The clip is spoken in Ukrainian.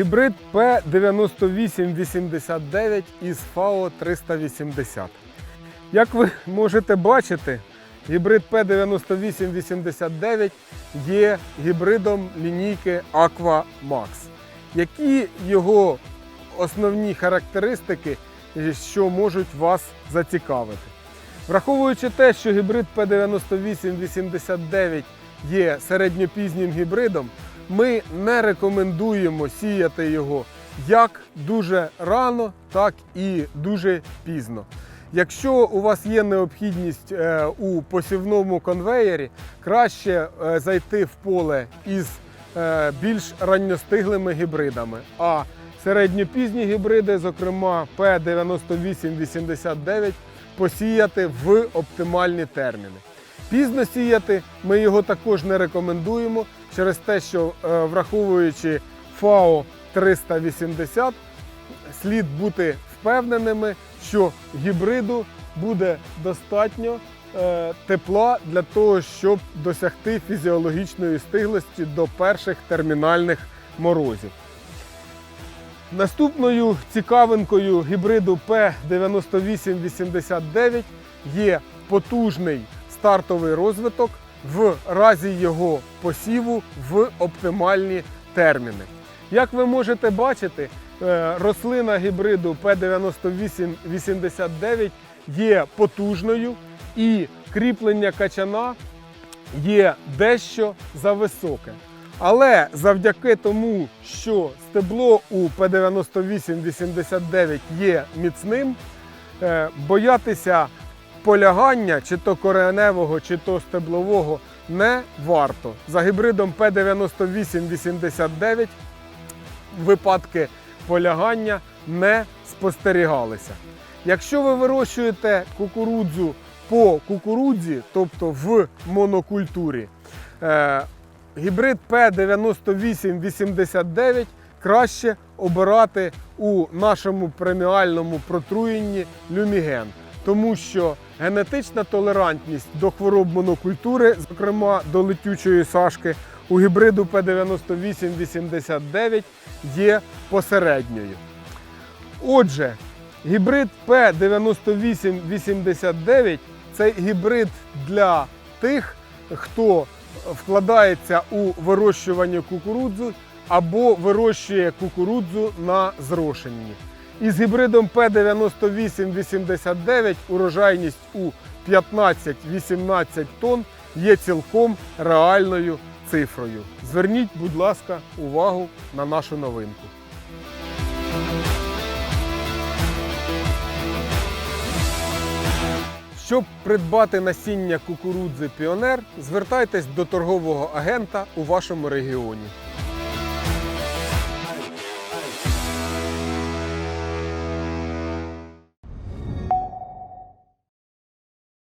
Гібрид P9889 із FAO 380. Як ви можете бачити, гібрид P9889 є гібридом лінійки Aqua Max. Які його основні характеристики, що можуть вас зацікавити? Враховуючи те, що гібрид P9889 є середньопізнім гібридом, ми не рекомендуємо сіяти його як дуже рано, так і дуже пізно. Якщо у вас є необхідність е, у посівному конвеєрі, краще е, зайти в поле із е, більш ранньостиглими гібридами. А середньопізні гібриди, зокрема P9889, посіяти в оптимальні терміни. Пізно сіяти ми його також не рекомендуємо через те, що е, враховуючи FAO 380, слід бути впевненими, що гібриду буде достатньо е, тепла для того, щоб досягти фізіологічної стиглості до перших термінальних морозів. Наступною цікавинкою гібриду P9889 є потужний стартовий розвиток в разі його посіву в оптимальні терміни. Як ви можете бачити, е, рослина гібриду P9889 є потужною і кріплення качана є дещо зависоке. Але завдяки тому, що стебло у P9889 є міцним, е, боятися полягання чи то кореневого, чи то стеблового не варто. За гібридом P9889 випадки полягання не спостерігалися. Якщо ви вирощуєте кукурудзу по кукурудзі, тобто в монокультурі, е, гібрид P9889 краще обирати у нашому преміальному протруєнні люміген, тому що генетична толерантність до хвороб монокультури, зокрема до летючої сашки, у гібриду P9889 є посередньою. Отже, гібрид P9889 це гібрид для тих, хто вкладається у вирощування кукурудзу або вирощує кукурудзу на зрошенні. Із гібридом P9889 урожайність у 15-18 тонн є цілком реальною цифрою. Зверніть, будь ласка, увагу на нашу новинку. Щоб придбати насіння кукурудзи Піонер, звертайтесь до торгового агента у вашому регіоні.